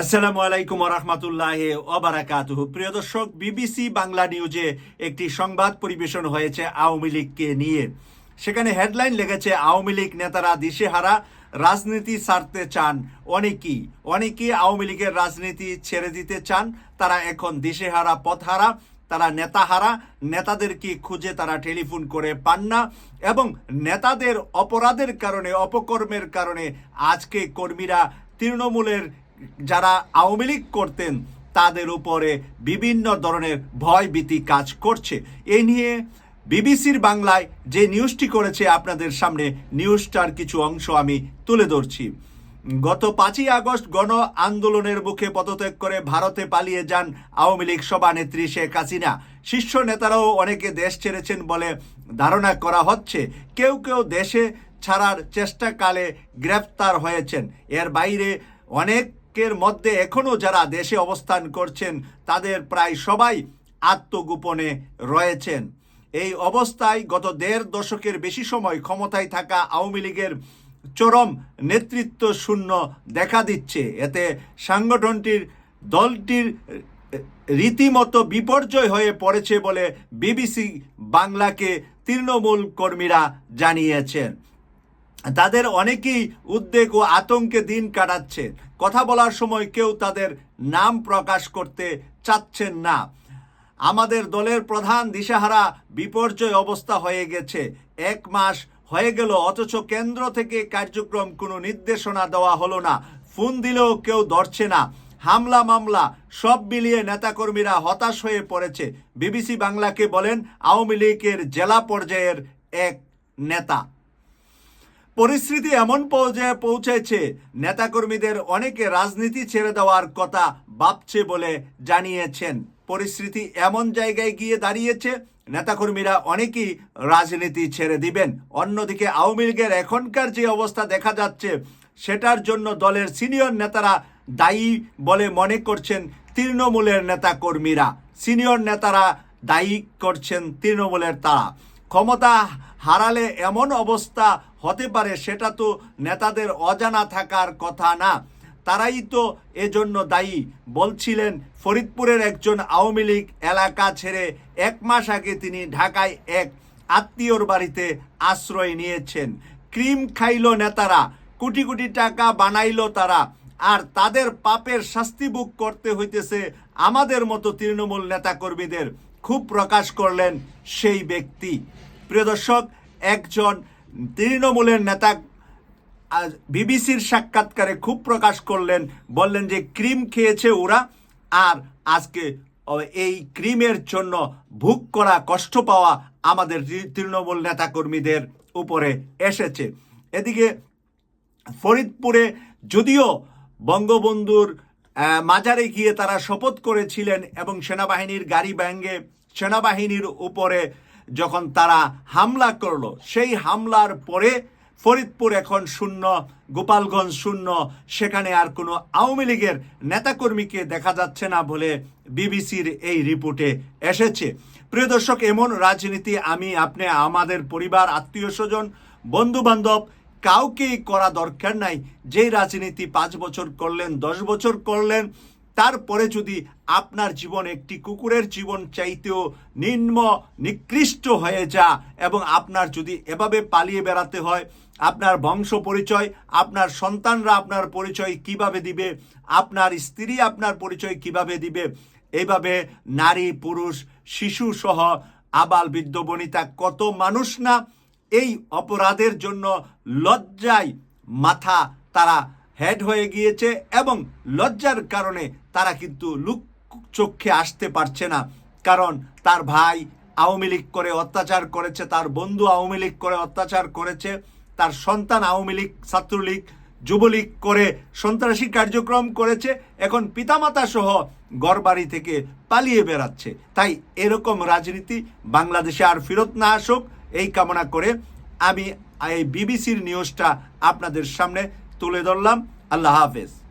আসসালামু আলাইকুম রহমতুল্লাহ ওবারাকাতুহ। প্রিয় দর্শক, বিবিসি বাংলা নিউজে একটি সংবাদ পরিবেশন হয়েছে আওয়ামী লীগকে নিয়ে। সেখানে হেডলাইন লেগেছে, আওয়ামী লীগ নেতারা দিশেহারা, রাজনীতি ছাড়তে চান অনেকেই। অনেকেই আওয়ামী লীগের রাজনীতি ছেড়ে দিতে চান, তারা এখন দিশেহারা পথহারা, তারা নেতাহারা নেতাদেরকে খুঁজে তারা টেলিফোন করে পান না, এবং নেতাদের অপরাধের কারণে, অপকর্মের কারণে আজকে কর্মীরা তৃণমূলের যারা আওয়ামী লীগ করতেন, তাদের উপরে বিভিন্ন ধরনের ভয় ভীতি কাজ করছে। এই নিয়ে বিবিসির বাংলায় যে নিউজটি করেছে আপনাদের সামনে, নিউজটার কিছু অংশ আমি তুলে ধরছি। গত পাঁচই আগস্ট গণ আন্দোলনের মুখে পদত্যাগ করে ভারতে পালিয়ে যান আওয়ামী লীগ সভানেত্রী শেখ হাসিনা। শীর্ষ নেতারাও অনেকে দেশ ছেড়েছেন বলে ধারণা করা হচ্ছে। কেউ কেউ দেশে ছাড়ার চেষ্টাকালে গ্রেফতার হয়েছেন। এর বাইরে অনেকের মধ্যে এখনও যারা দেশে অবস্থান করছেন, তাদের প্রায় সবাই আত্মগোপনে রয়েছেন। এই অবস্থায় গত দেড় দশকের বেশি সময় ক্ষমতায় থাকা আওয়ামী লীগের চরম নেতৃত্ব শূন্য দেখা দিচ্ছে। এতে সাংগঠনটির দলটির রীতিমতো বিপর্যয় হয়ে পড়েছে বলে বিবিসি বাংলাকে তৃণমূল কর্মীরা জানিয়েছেন। তাদের অনেকেই উদ্বেগ ও আতঙ্কে দিন কাটাচ্ছে। কথা বলার সময় কেউ তাদের নাম প্রকাশ করতে চাচ্ছেন না। আমাদের দলের প্রধান দিশাহারা বিপর্যয় অবস্থা হয়ে গেছে। এক মাস হয়ে গেল, অথচ কেন্দ্র থেকে কার্যক্রম কোনো নির্দেশনা দেওয়া হলো না। ফোন দিলেও কেউ ধরছে না। হামলা, মামলা, সব মিলিয়ে নেতাকর্মীরা হতাশ হয়ে পড়েছে। বিবিসি বাংলাকে বলেন, আওয়ামী লীগের জেলা পর্যায়ের এক নেতা। পরিস্থিতি এমন পর্যায়ে পৌঁছেছে, নেতাকর্মীদের অনেকে রাজনীতি ছেড়ে দেওয়ার কথা ভাবছে বলে জানিয়েছেন। পরিস্থিতি এমন জায়গায় গিয়ে দাঁড়িয়েছে, নেতাকর্মীরা অনেকেই রাজনীতি ছেড়ে দিবেন। অন্যদিকে আওয়ামী লীগের এখনকার যে অবস্থা দেখা যাচ্ছে, সেটার জন্য দলের সিনিয়র নেতারা দায়ী বলে মনে করছেন তৃণমূলের নেতাকর্মীরা। সিনিয়র নেতারা দায়ী করছেন তৃণমূলের তারা। ক্ষমতা হারালে এমন অবস্থা হতে পারে সেটা তো নেতাদের অজানা থাকার কথা না। তারাই তো এজন্য দায়ী, বলছিলেন ফরিদপুরের একজন আওয়ামী লীগ এলাকা ছেড়ে এক মাস আগে তিনি ঢাকায় এক আত্মীয়র বাড়িতে আশ্রয় নিয়েছেন। ক্রিম খাইল নেতারা, কোটি কোটি টাকা বানাইল তারা, আর তাদের পাপের শাস্তি ভোগ করতে হইতেছে আমাদের মতো তৃণমূল নেতাকর্মীদের। খুব প্রকাশ করলেন সেই ব্যক্তি। প্রিয় দর্শক, একজন তৃণমূলের নেতা আজ বিবিসির সাক্ষাৎকারে খুব প্রকাশ করলেন, বললেন যে ক্রিম খেয়েছে ওরা আর আজকে এই ক্রিমের জন্য ভোগ করা কষ্ট পাওয়া আমাদের তৃণমূল নেতাকর্মীদের উপরে এসেছে। এদিকে ফরিদপুরে যদিও বঙ্গবন্ধুর মাজারে গিয়ে তারা শপথ করেছিলেন এবং সেনাবাহিনীর গাড়ি ব্যাঙ্গে সেনাবাহিনীর উপরে যখন তারা হামলা করল, সেই হামলার পরে ফরিদপুর এখন শূন্য, গোপালগঞ্জ শূন্য, সেখানে আর কোনো আওয়ামী লীগের নেতাকর্মীকে দেখা যাচ্ছে না বলে বিবিসির এই রিপোর্টে এসেছে। প্রিয় দর্শক, এমন রাজনীতি আমি, আপনি, আমাদের পরিবার, আত্মীয় স্বজন বন্ধু বান্ধব কাউকেই করা দরকার নাই। যেই রাজনীতি পাঁচ বছর করলেন, দশ বছর করলেন তারপরে যদি আপনার জীবন একটি কুকুরের জীবন চাইতেও নিম্ন, নিকৃষ্ট হয়ে যা এবং আপনার যদি এভাবে পালিয়ে বেড়াতে হয়, আপনার বংশ পরিচয়, আপনার সন্তানরা আপনার পরিচয় কীভাবে দিবে, আপনার স্ত্রী আপনার পরিচয় কীভাবে দিবে এইভাবে নারী, পুরুষ, শিশু সহ আবাল বৃদ্ধ বনিতা কত মানুষ না, এই অপরাধের জন্য লজ্জায় মাথা তারা হেড হয়ে গিয়েছে এবং লজ্জার কারণে তারা কিন্তু লুক চোখে আসতে পারছে না। কারণ তার ভাই আওয়ামী লীগ করে অত্যাচার করেছে, তার বন্ধু আওয়ামী লীগ করে অত্যাচার করেছে, তার সন্তান আওয়ামী লীগ, ছাত্রলীগ, যুবলীগ করে সন্ত্রাসী কার্যক্রম করেছে, এখন পিতামাতা সহ গড়বাড়ি থেকে পালিয়ে বেড়াচ্ছে। তাই এরকম রাজনীতি বাংলাদেশে আর ফেরত না আসুক, এই কামনা করে আমি এই বিবিসির নিউজটা আপনাদের সামনে তুলে ধরলাম। আল্লাহ হাফেজ।